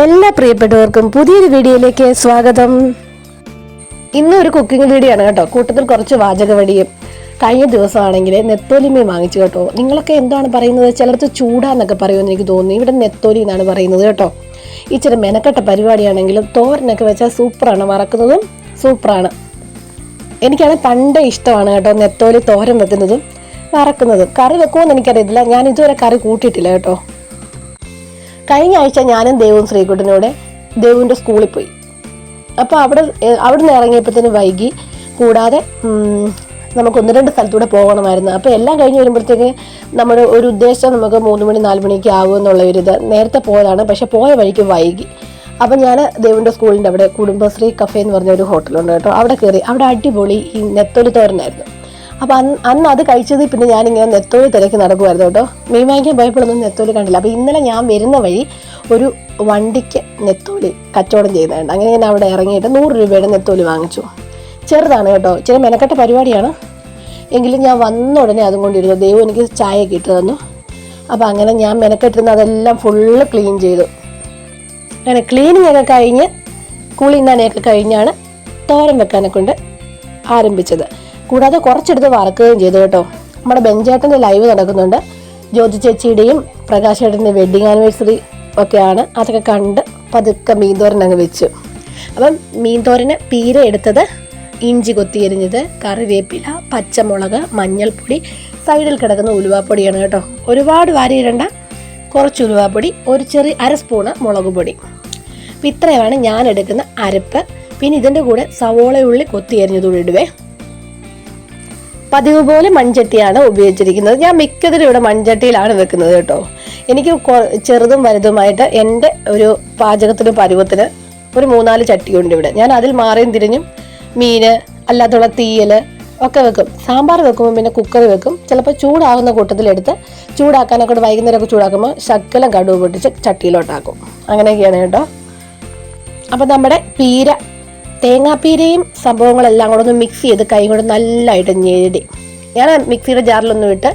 എല്ലാ പ്രിയപ്പെട്ടവർക്കും പുതിയൊരു വീഡിയോയിലേക്ക് സ്വാഗതം. ഇന്ന് ഒരു കുക്കിംഗ് വീഡിയോ ആണ് കേട്ടോ. കൂട്ടത്തിൽ കുറച്ച് വാചകവടിയും കഴിഞ്ഞ ദിവസമാണെങ്കിൽ നെത്തോലിമേ വാങ്ങിച്ചു കേട്ടോ. നിങ്ങളൊക്കെ എന്താണ് പറയുന്നത്? ചിലർക്ക് ചൂടാന്നൊക്കെ പറയുമെന്ന് എനിക്ക് തോന്നുന്നു. ഇവിടെ നെത്തോലി എന്നാണ് പറയുന്നത് കേട്ടോ. ഇച്ചിരി മെനക്കെട്ട പരിപാടിയാണെങ്കിലും തോരനൊക്കെ വെച്ചാൽ സൂപ്പറാണ്. വറക്കുന്നതും സൂപ്പറാണ്. എനിക്കാണ് പണ്ടേ ഇഷ്ടമാണ് കേട്ടോ നെത്തോലി തോരൻ വെക്കുന്നതും വറക്കുന്നതും. കറി വെക്കുമെന്ന് എനിക്കറിയത്തില്ല. ഞാൻ ഇതുവരെ കറി കൂട്ടിയിട്ടില്ല കേട്ടോ. കഴിഞ്ഞ ആഴ്ച ഞാനും ദേവും ശ്രീകുട്ടനോടെ ദേവുവിന്റെ സ്കൂളിൽ പോയി. അപ്പോൾ അവിടെ അവിടെ നിന്ന് ഇറങ്ങിയപ്പോഴത്തേന് വൈകി കൂടാതെ നമുക്ക് ഒന്ന് രണ്ട് സ്ഥലത്തൂടെ പോകണമായിരുന്നു. അപ്പോൾ എല്ലാം കഴിഞ്ഞ് വരുമ്പോഴത്തേക്ക് നമ്മുടെ ഒരു ഉദ്ദേശം നമുക്ക് മൂന്ന് മണി നാല് മണിക്ക് ആകും എന്നുള്ള ഒരു ഇത് നേരത്തെ പോയതാണ്. പക്ഷേ പോയ വഴിക്ക് വൈകി. അപ്പം ഞാൻ ദേവിന്റെ സ്കൂളിന്റെ അവിടെ കുടുംബശ്രീ കഫേ എന്ന് പറഞ്ഞ ഒരു ഹോട്ടലുണ്ട് കേട്ടോ. അവിടെ കയറി. അവിടെ അടിപൊളി ഈ നെത്തൊലി തോരനായിരുന്നു. അപ്പോൾ അന്ന് അന്ന് അത് കഴിച്ചത് പിന്നെ ഞാൻ ഞാനിങ്ങനെ നെത്തോലി തിരക്കി നടക്കുമായിരുന്നു കേട്ടോ. മീൻ വാങ്ങിക്കാൻ പോയപ്പോഴൊന്നും നെത്തോലി കണ്ടില്ല. അപ്പോൾ ഇന്നലെ ഞാൻ വരുന്ന വഴി ഒരു വണ്ടിക്ക് നെത്തോലി കച്ചവടം ചെയ്യുന്നുണ്ട് അങ്ങനെ ഞാൻ അവിടെ ഇറങ്ങിയിട്ട് നൂറ് രൂപയുടെ നെത്തോലി വാങ്ങിച്ചു. ചെറുതാണ് കേട്ടോ. ചെറിയ മെനക്കെട്ട പരിപാടിയാണ്. എങ്കിലും ഞാൻ വന്ന ഉടനെ അതും കൊണ്ടിരുന്നു ദൈവം എനിക്ക് ചായ ഇട്ട് തന്നു. അപ്പോൾ അങ്ങനെ ഞാൻ മെനക്കെട്ടിരുന്ന അതെല്ലാം ഫുള്ള് ക്ലീൻ ചെയ്തു. അങ്ങനെ ക്ലീനിങ് ഒക്കെ കഴിഞ്ഞ് കൂളിങ് കഴിഞ്ഞാണ് തോരൻ വെക്കാനെ കൊണ്ട് ആരംഭിച്ചത്. കൂടാതെ കുറച്ചെടുത്ത് വറക്കുകയും ചെയ്തു കേട്ടോ. നമ്മുടെ ബെഞ്ചേട്ടന്റെ ലൈവ് നടക്കുന്നുണ്ട്. ജ്യോതി ചേച്ചിയുടെയും പ്രകാശ് ചേട്ടന്റെ വെഡിങ് ആനിവേഴ്സറി ഒക്കെയാണ്. അതൊക്കെ കണ്ട് പതുക്കെ മീൻ തോരൻ അങ്ങ് വെച്ചു. അപ്പം മീൻ തോരന് പീര എടുത്തത് ഇഞ്ചി കൊത്തിയരിഞ്ഞത് കറിവേപ്പില പച്ചമുളക് മഞ്ഞൾപ്പൊടി സൈഡിൽ കിടക്കുന്ന ഉലുവാപ്പൊടിയാണ് കേട്ടോ. ഒരുപാട് വാരിയിടണ്ട. കുറച്ച് ഉലുവാപ്പൊടി ഒരു ചെറിയ അര സ്പൂണ് മുളക് പൊടി. അപ്പം ഇത്രയാണ് ഞാൻ എടുക്കുന്ന അരപ്പ്. പിന്നെ ഇതിന്റെ കൂടെ സവോള ഉള്ളി കൊത്തി അരിഞ്ഞതുകൂടി ഇടുവേ. പതിവ് പോലെ മൺചട്ടിയാണ് ഉപയോഗിച്ചിരിക്കുന്നത്. ഞാൻ മിക്കതിലും ഇവിടെ മൺചട്ടിയിലാണ് വെക്കുന്നത് കേട്ടോ. എനിക്ക് ചെറുതും വലുതുമായിട്ട് എന്റെ ഒരു പാചകത്തിന് പരുവത്തിന് ഒരു മൂന്നാൽ ചട്ടിയുണ്ട് ഇവിടെ. ഞാൻ അതിൽ മാറിയും തിരിഞ്ഞും മീൻ അല്ലാത്തുള്ള തീയൽ ഒക്കെ വെക്കും. സാമ്പാർ വെക്കുമ്പോൾ പിന്നെ കുക്കർ വെക്കും. ചിലപ്പോൾ ചൂടാകുന്ന കൂട്ടത്തിലെടുത്ത് ചൂടാക്കാനൊക്കെ വൈകുന്നേരമൊക്കെ ചൂടാക്കുമ്പോൾ ശക്കലം കടുവ് പൊട്ടിച്ച് ചട്ടിയിലോട്ടാക്കും. അങ്ങനെയൊക്കെയാണ് കേട്ടോ. അപ്പോൾ നമ്മുടെ പീര തേങ്ങാപ്പീരയും സംഭവങ്ങളെല്ലാം കൂടെ ഒന്ന് മിക്സ് ചെയ്ത് കൈ കൊണ്ട് നല്ലതായിട്ട് ഞെരടി. ഞാൻ മിക്സിയുടെ ജാറിലൊന്നും ഇട്ട്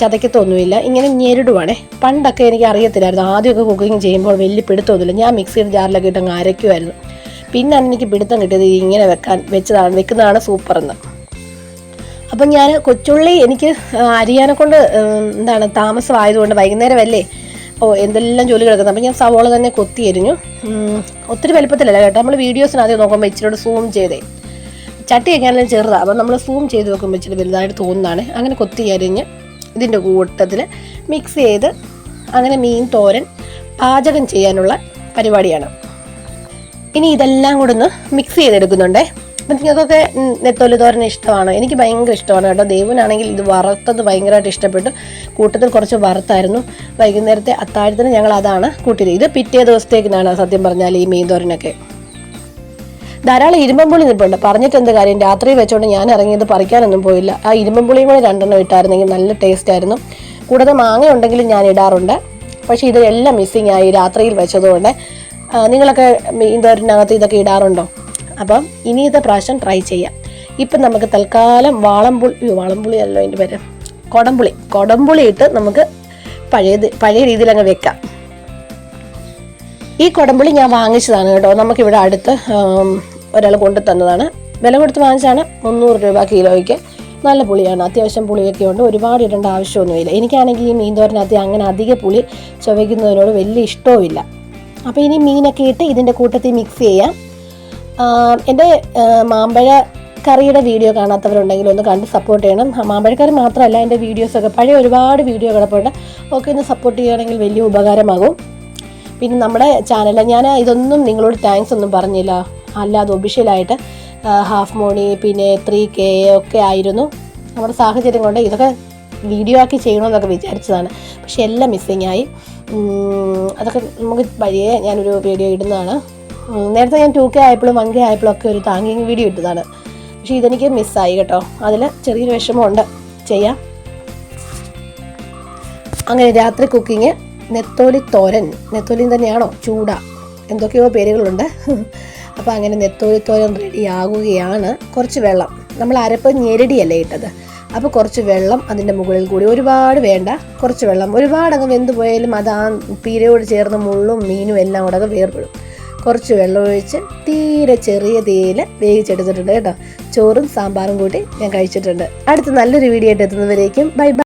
ചതയ്ക്കത്തൊന്നുമില്ല. ഇങ്ങനെ ഞെരടുവാണേ. പണ്ടൊക്കെ എനിക്ക് അറിയത്തില്ലായിരുന്നു. ആദ്യമൊക്കെ കുക്കിംഗ് ചെയ്യുമ്പോൾ വലിയ പിടുത്തമൊന്നുമില്ല. ഞാൻ മിക്സിയുടെ ജാറിലൊക്കെ ഇട്ട് അങ്ങ് അരയ്ക്കുമായിരുന്നു പിന്നാണ് എനിക്ക് പിടുത്തം കിട്ടിയത് ഇങ്ങനെ വെക്കാൻ വെച്ചതാണ് വെക്കുന്നതാണ് സൂപ്പർ എന്ന്. അപ്പം ഞാൻ കൊച്ചുള്ളി എനിക്ക് അരിയാനെ കൊണ്ട് എന്താണ് താമസമായതുകൊണ്ട് വൈകുന്നേരമല്ലേ ഓ എന്തെല്ലാം ജോലി കിടക്കുന്നത് അപ്പം ഞാൻ സവോള തന്നെ കൊത്തി എരിഞ്ഞു. ഒത്തിരി വലുപ്പത്തിലല്ല കേട്ടോ. നമ്മൾ വീഡിയോസിനകത്ത് നോക്കുമ്പോൾ ഇച്ചിരി സൂം ചെയ്തേ. ചട്ടി വെക്കാനെല്ലാം ചെറുതാണ് അപ്പം നമ്മൾ സൂം ചെയ്ത് വെക്കുമ്പോൾ ഇച്ചിരി വലുതായിട്ട് തോന്നുന്നതാണ്. അങ്ങനെ കൊത്തി അരിഞ്ഞ് ഇതിന്റെ കൂട്ടത്തിൽ മിക്സ് ചെയ്ത് അങ്ങനെ മീൻ തോരൻ പാചകം ചെയ്യാനുള്ള പരിപാടിയാണ്. ഇനി ഇതെല്ലാം കൂടെ ഒന്ന് മിക്സ് ചെയ്തെടുക്കുന്നുണ്ടേ. അപ്പം നിങ്ങൾക്കൊക്കെ നെത്തോലി തോരൻ ഇഷ്ടമാണ്. എനിക്ക് ഭയങ്കര ഇഷ്ടമാണ് കേട്ടോ. ദേവനാണെങ്കിൽ ഇത് വറുത്തത് ഭയങ്കരമായിട്ട് ഇഷ്ടപ്പെട്ടു. കൂട്ടത്തിൽ കുറച്ച് വറുത്തായിരുന്നു. വൈകുന്നേരത്തെ അത്താഴത്തിന് ഞങ്ങൾ അതാണ് കൂട്ടിയത്. ഇത് പിറ്റേ ദിവസത്തേക്കിനാണ് സത്യം പറഞ്ഞാൽ ഈ മീൻ തോരനൊക്കെ. ധാരാളം ഇരുമ്പമ്പുളി നിൽപ്പുണ്ട് പറഞ്ഞിട്ട് എന്ത് കാര്യം? രാത്രി വെച്ചോണ്ട് ഞാൻ ഇറങ്ങിയത് പറിക്കാനൊന്നും പോയില്ല. ആ ഇരുമ്പമ്പുളിയും കൂടി രണ്ടെണ്ണം ഇട്ടായിരുന്നെങ്കിൽ നല്ല ടേസ്റ്റ് ആയിരുന്നു. കൂടാതെ മാങ്ങ ഉണ്ടെങ്കിലും ഞാൻ ഇടാറുണ്ട്. പക്ഷേ ഇതെല്ലാം മിസ്സിങ് ആയി രാത്രിയിൽ വെച്ചതുകൊണ്ട്. നിങ്ങളൊക്കെ മീൻ തോരനകത്ത് ഇതൊക്കെ ഇടാറുണ്ടോ? അപ്പം ഇനി ഇത് പ്രാവശ്യം ട്രൈ ചെയ്യാം. ഇപ്പം നമുക്ക് തൽക്കാലം വാളംപുളി അല്ലോ അതിന്റെ പേര്. കൊടംപുളി. കൊടംപുളി ഇട്ട് നമുക്ക് പഴയത് പഴയ രീതിയിൽ അങ്ങ് വെക്കാം. ഈ കൊടംപുളി ഞാൻ വാങ്ങിച്ചതാണ് കേട്ടോ. നമുക്കിവിടെ അടുത്ത് ഒരാൾ കൊണ്ടു തന്നതാണ്. വില കൊടുത്ത് വാങ്ങിച്ചാണ് മുന്നൂറ് രൂപ കിലോയ്ക്ക്. നല്ല പുളിയാണ്. അത്യാവശ്യം പുളിയൊക്കെ ഉണ്ട്. ഒരുപാട് ഇടേണ്ട ആവശ്യമൊന്നുമില്ല. എനിക്കാണെങ്കിൽ ഈ മീൻ തോരനകത്ത് അങ്ങനെ അധിക പുളി ചുവയ്ക്കുന്നതിനോട് വലിയ ഇഷ്ടവുമില്ല. അപ്പോൾ ഇനി മീനൊക്കെ ഇട്ട് ഇതിന്റെ കൂട്ടത്തിൽ മിക്സ് ചെയ്യാം. എന്റെ മാമ്പഴ കറിയുടെ വീഡിയോ കാണാത്തവരുണ്ടെങ്കിൽ ഒന്ന് കണ്ട് സപ്പോർട്ട് ചെയ്യണം. മാമ്പഴക്കറി മാത്രമല്ല എന്റെ വീഡിയോസൊക്കെ പഴയ ഒരുപാട് വീഡിയോ കിടപ്പുണ്ട് ഒക്കെ ഒന്ന് സപ്പോർട്ട് ചെയ്യുകയാണെങ്കിൽ വലിയ ഉപകാരമാകും. പിന്നെ നമ്മുടെ ചാനൽ ഞാൻ ഇതൊന്നും നിങ്ങളോട് താങ്ക്സ് ഒന്നും പറഞ്ഞില്ല. അല്ലാതെ ഒഫീഷ്യലായിട്ട് ഹാഫ് മോണി പിന്നെ ത്രീ കെ ഒക്കെ ആയിരുന്നു. നമ്മുടെ സാഹചര്യം കൊണ്ട് ഇതൊക്കെ വീഡിയോ ആക്കി ചെയ്യണമെന്നൊക്കെ വിചാരിച്ചതാണ്. പക്ഷെ എല്ലാം മിസ്സിങ് ആയി. അതൊക്കെ നമുക്ക് വഴിയെ ഞാനൊരു വീഡിയോ ഇടുന്നതാണ്. നേരത്തെ ഞാൻ ടു കെ ആയപ്പോഴും വൺ കെ ആയപ്പോഴും ഒക്കെ ഒരു താങ്കിങ് വീഡിയോ ഇട്ടതാണ്. പക്ഷേ ഇതെനിക്ക് മിസ്സായി കേട്ടോ. അതിൽ ചെറിയൊരു വിഷമമുണ്ട്. ചെയ്യാം. അങ്ങനെ രാത്രി കുക്കിങ് നെത്തോലി തോരൻ. നെത്തോലി തന്നെയാണോ? ചൂട. എന്തൊക്കെയോ പേരുകളുണ്ട്. അപ്പോൾ അങ്ങനെ നെത്തോലി തോരൻ റെഡി ആകുകയാണ്. കുറച്ച് വെള്ളം. നമ്മൾ അരപ്പ് ഞെരടിയല്ലേ ഇട്ടത്? അപ്പോൾ കുറച്ച് വെള്ളം അതിന്റെ മുകളിൽ കൂടി. ഒരുപാട് വേണ്ട. കുറച്ച് വെള്ളം. ഒരുപാട് അങ്ങ് വെന്ത് പോയാലും അത് ആ പീരയോട് ചേർന്ന് മുള്ളും മീനും എല്ലാം കൂടെ വേർപെടും. കുറച്ച് വെള്ളമൊഴിച്ച് തീരെ ചെറിയ തീയിൽ വേവിച്ചെടുത്തിട്ടുണ്ട് കേട്ടോ. ചോറും സാമ്പാറും കൂട്ടി ഞാൻ കഴിച്ചിട്ടുണ്ട്. അടുത്ത നല്ലൊരു വീഡിയോ ആയിട്ട് എത്തുന്നവരേക്കും. Bye bye